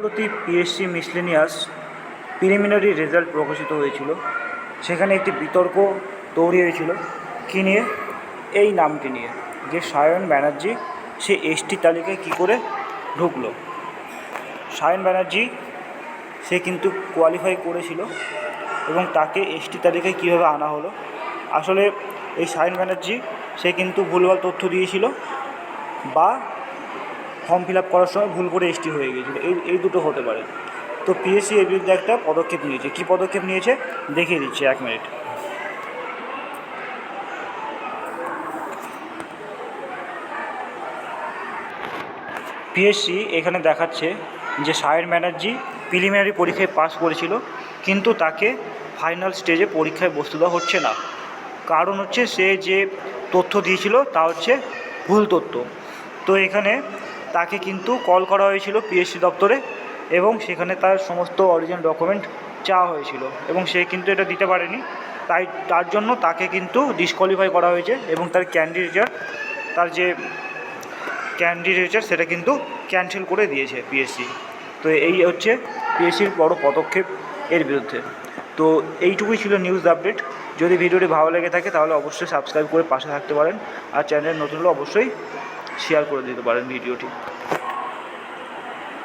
সম্প্রতি PSC miscellaneous preliminary result প্রকাশিত হয়েছিল। সেখানে একটি বিতর্ক তৈরি হয়েছিল। কী নিয়ে? এই নামটি নিয়ে, যে সায়ন ব্যানার্জি, সে এসটি তালিকায় কী করে ঢুকলো? সায়ন ব্যানার্জি, সে কিন্তু কোয়ালিফাই করেছিল এবং তাকে এসটি তালিকায় কীভাবে আনা হলো? আসলে এই সায়ন ব্যানার্জি, সে কিন্তু ভুলভাল তথ্য দিয়েছিল বা ফর্ম ফিল আপ করার সময় ভুল করে এসটি হয়ে গিয়েছিল। এই এই দুটো হতে পারে। তো পিএসসি এর বিরুদ্ধে একটা পদক্ষেপ নিয়েছে। কী পদক্ষেপ নিয়েছে? দেখিয়ে দিচ্ছি, এক মিনিট। পিএসসি এখানে দেখাচ্ছে যে সায়ন ব্যানার্জি প্রিলিমিনারি পরীক্ষায় পাস করেছিল, কিন্তু তাকে ফাইনাল স্টেজে পরীক্ষায় বসতে দেওয়া হচ্ছে না। কারণ হচ্ছে সে যে তথ্য দিয়েছিল তা হচ্ছে ভুল তথ্য। তো এখানে তাকে কিন্তু কল করা হয়েছিল পিএসসি দপ্তরে এবং সেখানে তার সমস্ত অরিজিনাল ডকুমেন্ট চাওয়া হয়েছিল এবং সে কিন্তু এটা দিতে পারেনি। তাই তার জন্য তাকে কিন্তু ডিসকোয়ালিফাই করা হয়েছে এবং তার ক্যান্ডিডেট তার যে ক্যান্ডিডেটের সেটা কিন্তু ক্যান্সেল করে দিয়েছে পিএসসি তো এই হচ্ছে পিএসসির বড় পদক্ষেপ এর বিরুদ্ধে। তো এইটুকুই ছিল নিউজ আপডেট যদি ভিডিওটি ভালো লেগে থাকে তাহলে অবশ্যই সাবস্ক্রাইব করে পাশে থাকতে পারেন। আর চ্যানেল নতুন হলে অবশ্যই শেয়ার করে দিতে পারেন ভিডিওটি